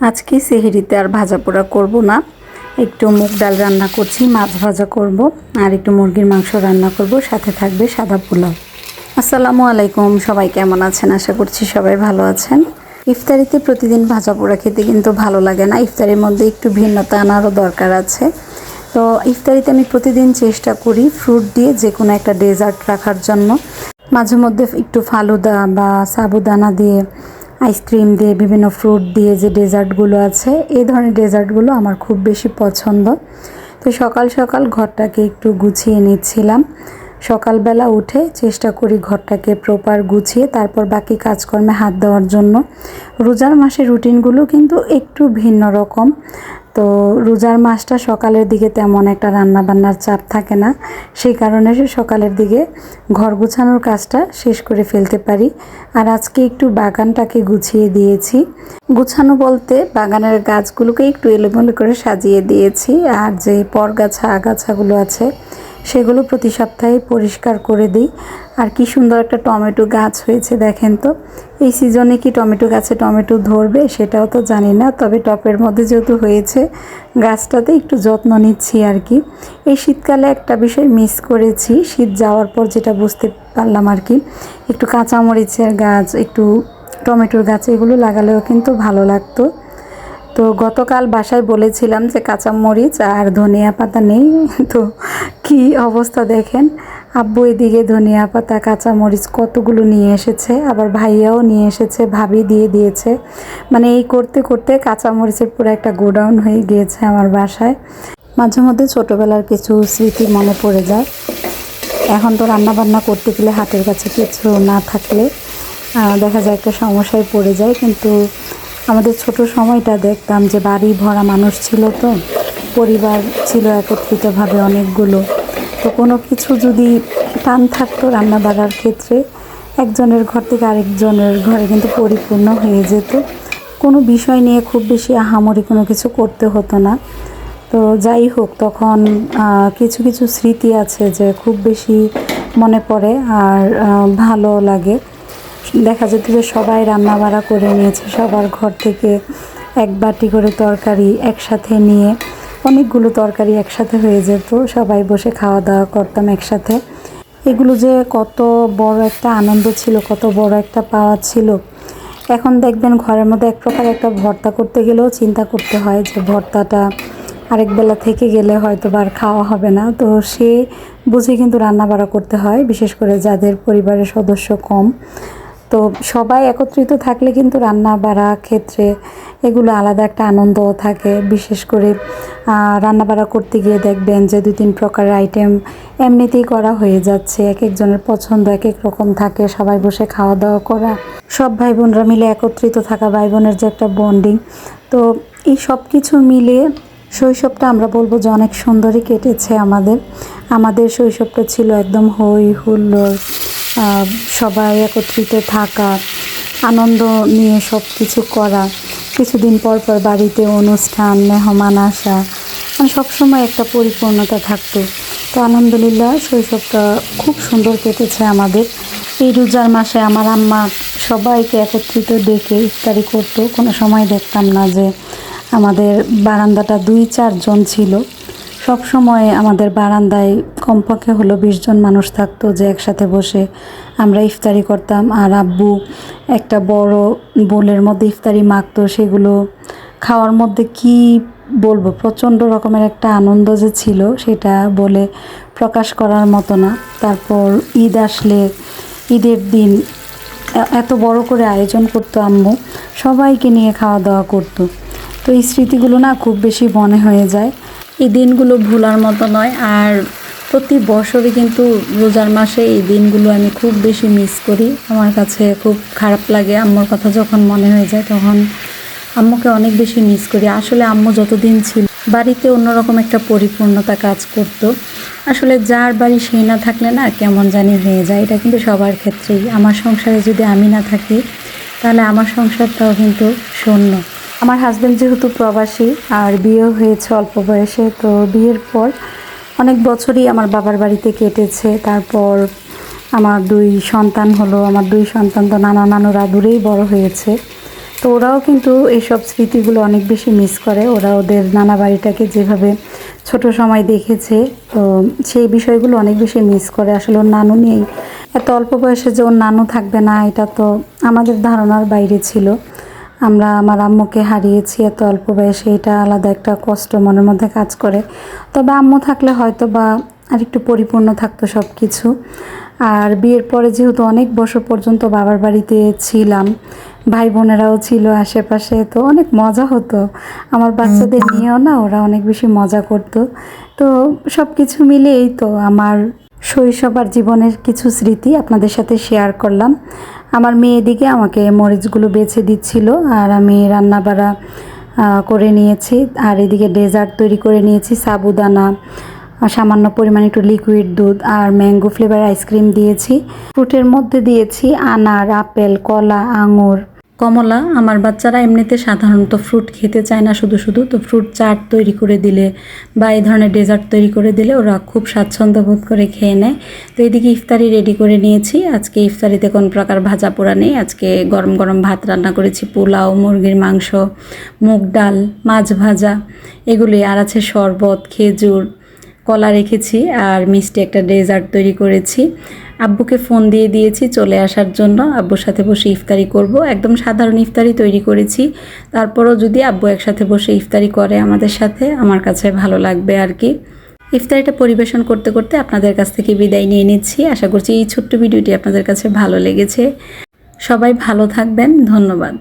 আজকে সেহেরিতে আর ভাজা পোড়া করব না। একটু মুগ ডাল রান্না করছি, মাছ ভাজা করব, আর একটু মুরগির মাংস রান্না করব, সাথে থাকবে সাদা পোলাও। আসসালামু আলাইকুম, সবাই কেমন আছেন? আশা করছি সবাই ভালো আছেন। ইফতারিতে প্রতিদিন ভাজা পোড়া খেতে কিন্তু ভালো লাগে না। ইফতারির মধ্যে একটু ভিন্নতা আনারও দরকার আছে। তো ইফতারিতে আমি প্রতিদিন চেষ্টা করি ফ্রুট দিয়ে যে কোনো একটা ডেজার্ট রাখার জন্য। মাঝে মধ্যে একটু ফালুদা বা সাবুদানা দিয়ে আইসক্রিম দিয়ে বিভিন্ন ফ্রুট দিয়ে যে ডেজার্টগুলো আছে, এই ধরনের ডেজার্টগুলো আমার খুব বেশি পছন্দ। তো সকাল সকাল ঘরটাকে একটু গুছিয়ে নিচ্ছিলাম। সকালবেলা উঠে চেষ্টা করি ঘরটাকে প্রপার গুছিয়ে, তারপর বাকি কাজকর্মে হাত দেওয়ার জন্য। রোজার মাসের রুটিনগুলো কিন্তু একটু ভিন্ন রকম। তো রোজার মাসটা সকালের দিকে তেমন একটা রান্না বান্নার চাপ থাকে না। সেই কারণে সকালের দিকে ঘর গুছানোর কাজটা শেষ করে ফেলতে পারি। আর আজকে একটু বাগানটাকে গুছিয়ে দিয়েছি। গুছানো বলতে বাগানের গাছগুলোকে একটু এলোমেলো করে সাজিয়ে দিয়েছি। আর যে পরগাছা, আগাছাগুলো আছে, সেগুলো প্রতি সপ্তাহে পরিষ্কার করে দিই। আর কি সুন্দর একটা টমেটো গাছ হয়েছে, দেখেন তো। এই সিজনে কি টমেটো গাছে টমেটো ধরবে সেটাও তো জানি না, তবে টপের মধ্যে যেহেতু হয়েছে, গাছটাতে একটু যত্ন নিচ্ছি আর কি। এই শীতকালে একটা বিষয় মিস করেছি, শীত যাওয়ার পর যেটা বুঝতে পারলাম আর কি, একটু কাঁচামরিচের গাছ, একটু টমেটোর গাছ, এগুলো লাগালেও কিন্তু ভালো লাগতো। তো গতকাল বাসায় বলেছিলাম যে কাঁচামরিচ আর ধনিয়া পাতা নেই, তো কি অবস্থা দেখেন? আব্বু এদিকে ধনিয়া পাতা কাঁচা মরিচ কতগুলো নিয়ে এসেছে, আবার ভাইয়াও নিয়ে এসেছে, ভাবি দিয়ে দিয়েছে। মানে এই করতে করতে কাঁচা মরিচের পুরো একটা গোডাউন হয়ে গিয়েছে আমার বাসায়। মাঝে মধ্যে ছোটোবেলার কিছু স্মৃতি মনে পড়ে যায়। এখন তো রান্না বান্না করতে গেলে হাতের কাছে কিছু না থাকলে দেখা যায় একটা সমস্যায় পড়ে যায়। কিন্তু আমাদের ছোট সময়টা দেখতাম যে বাড়ি ভরা মানুষ ছিল তো, পরিবার ছিল একত্রিতভাবে অনেকগুলো। তো কোনো কিছু যদি টান থাকতো রান্না বাড়ার ক্ষেত্রে, একজনের ঘর থেকে আরেকজনের ঘরে কিন্তু পরিপূর্ণ হয়ে যেত। কোনো বিষয় নিয়ে খুব বেশি আহামরি কোনো কিছু করতে হতো না। তো যাই হোক, তখন কিছু কিছু স্মৃতি আছে যে খুব বেশি মনে পড়ে আর ভালো লাগে। দেখা যেত যে সবাই রান্না বাড়া করে নিয়েছে, সবার ঘর থেকে এক বাটি করে তরকারি একসাথে নিয়ে অনেকগুলো তরকারি একসাথে হয়ে যেত, সবাই বসে খাওয়া দাওয়া করতাম একসাথে। এগুলো যে কত বড় একটা আনন্দ ছিল, কত বড় একটা পাওয়া ছিল। এখন দেখবেন ঘরের মধ্যে এক প্রকার একটা ভর্তা করতে গেলেও চিন্তা করতে হয় যে ভর্তাটা আরেক বেলা থেকে গেলে হয়তো বা আর খাওয়া হবে না। তো সে বুঝে কিন্তু রান্না বাড়া করতে হয়, বিশেষ করে যাদের পরিবারের সদস্য কম। তো সবাই একত্রিত থাকলে কিন্তু রান্না, বাড়া ক্ষেত্রে এগুলো আলাদা একটা আনন্দও থাকে। বিশেষ করে রান্না বাড়া করতে গিয়ে দেখবেন যে দু তিন প্রকারের আইটেম এমনিতেই করা হয়ে যাচ্ছে। এক একজনের পছন্দ এক এক রকম থাকে, সবাই বসে খাওয়া দাওয়া করা। সব ভাই বোনরা মিলে একত্রিত থাকা ভাই বোনের যে একটা বন্ডিং তো এই সব কিছু মিলিয়ে শৈশবটা আমরা বলব যে অনেক সুন্দরই কেটেছে আমাদের। আমাদের শৈশবটা ছিল একদম হই হুল্লোড়। সবাই একত্রিত থাকা, আনন্দ নিয়ে সব কিছু করা, কিছুদিন পর পর বাড়িতে অনুষ্ঠান, মেহমান আসা মানে সবসময় একটা পরিপূর্ণতা থাকতো। তো আলহামদুলিল্লাহ শৈশবটা খুব সুন্দর কেটেছে আমাদের। এই রোজার মাসে আমার আম্মা সবাইকে একত্রিত ডেকে ইফতারি করতো। কোনো সময় দেখতাম না যে আমাদের বারান্দাটা দুই চারজন ছিল। সব সময় আমাদের বারান্দায় কমপক্ষে হলো বিশ জন মানুষ থাকতো যে একসাথে বসে আমরা ইফতারি করতাম। আর আব্বু একটা বড় বোলের মধ্যে ইফতারি মাখতো। সেগুলো খাওয়ার মধ্যে কি বলব? প্রচণ্ড রকমের একটা আনন্দ যে ছিল সেটা বলে প্রকাশ করার মতো না। তারপর ঈদ আসলে ঈদের দিন এত বড় করে আয়োজন করতো আম্মু। সবাইকে নিয়ে খাওয়া দাওয়া করতো। তো এই স্মৃতিগুলো না খুব বেশি মনে হয়ে যায়। এই দিনগুলো ভোলার মতো নয়। আর প্রতি বছরই কিন্তু রোজার মাসে এই দিনগুলো আমি খুব বেশি মিস করি। আমার কাছে খুব খারাপ লাগে। আম্মুর কথা যখন মনে হয়ে যায় তখন আম্মুকে অনেক বেশি মিস করি। আসলে আম্মু যতদিন ছিল, বাড়িতে অন্যরকম একটা পরিপূর্ণতা কাজ করত। আসলে যার বাড়ি সেই না থাকলে না কেমন জানি হয়ে যায়। এটা কিন্তু সবার ক্ষেত্রেই। আমার সংসারে যদি আমি না থাকি, তাহলে আমার সংসারটাও কিন্তু শূন্য। আমার হাজব্যান্ড যেহেতু প্রবাসী আর বিয়েও হয়েছে অল্প বয়সে, তো বিয়ের পর অনেক বছরই আমার বাবার বাড়িতে কেটেছে। তারপর আমার দুই সন্তান হলো, আমার দুই সন্তান তো নানা নানুরা দূরেই বড় হয়েছে। তো ওরাও কিন্তু এইসব স্মৃতিগুলো অনেক বেশি মিস করে। ওরা ওদের নানা বাড়িটাকে যেভাবে ছোট সময় দেখেছে, তো সেই বিষয়গুলো অনেক বেশি মিস করে। আসলে ওর নানু নেই। এত অল্প বয়সে যে ওর নানু থাকবে না, এটা তো আমাদের ধারণার বাইরে ছিল। আমরা আমার আম্মুকে হারিয়েছি এত অল্প বয়সে এটা আলাদা একটা কষ্ট মনের মধ্যে কাজ করে। তবে আম্মু থাকলে হয়তো বা আর একটু পরিপূর্ণ থাকতো সব কিছু আর বিয়ের পরে যেহেতু অনেক বছর পর্যন্ত বাবার বাড়িতে ছিলাম ভাই বোনেরাও ছিল আশেপাশে তো অনেক মজা হতো। আমার বাচ্চাদের নিয়েও না ওরা অনেক বেশি মজা করতো। তো সব কিছু মিলিয়েই তো আমার শৈশব আর জীবনের কিছু স্মৃতি আপনাদের সাথে শেয়ার করলাম। আমার মেয়ে এদিকে আমাকে মরিচগুলো বেছে দিচ্ছিল আর আমি রান্নাবাড়া বাড়া করে নিয়েছি। আর এদিকে ডেজার্ট তৈরি করে নিয়েছি, সাবুদানা সামান্য পরিমাণে একটু লিকুইড দুধ আর ম্যাঙ্গো ফ্লেভার আইসক্রিম দিয়েছি। ফ্রুটের মধ্যে দিয়েছি আনার, আপেল, কলা, আঙুর কমলা, আমার বাচ্চারা এমনিতে সাধারণত ফ্রুট খেতে চায় না শুধু শুধু, তো ফ্রুট চাট তৈরি করে দিলে বা এই ধরনের ডেজার্ট তৈরি করে দিলে ওরা খুব স্বাচ্ছন্দ্য বোধ করে খেয়ে নেয়। তো এদিকে ইফতারি রেডি করে নিয়েছি। আজকে ইফতারিতে কোন প্রকার ভাজা পোড়া নেই। আজকে গরম গরম ভাত রান্না করেছি, পোলাও, মুরগির মাংস, মুগ ডাল, মাছ ভাজা, এগুলি আর আছে শরবত, খেজুর কলা রেখেছি আর মিষ্টি একটা ডেজার্ট তৈরি করেছি। আব্বুকে ফোন দিয়ে দিয়েছি চলে আসার জন্য। আব্বুর সাথে বসে ইফতারি করব। একদম সাধারণ ইফতারি তৈরি করেছি। তারপরও যদি আব্বু একসাথে বসে ইফতারি করে আমাদের সাথে, আমার কাছে ভালো লাগবে আর কি। ইফতারিটা পরিবেশন করতে করতে আপনাদের কাছ থেকে বিদায় নিয়ে নিচ্ছি। আশা করছি এই ছোট্ট ভিডিওটি আপনাদের কাছে ভালো লেগেছে। সবাই ভালো থাকবেন। ধন্যবাদ।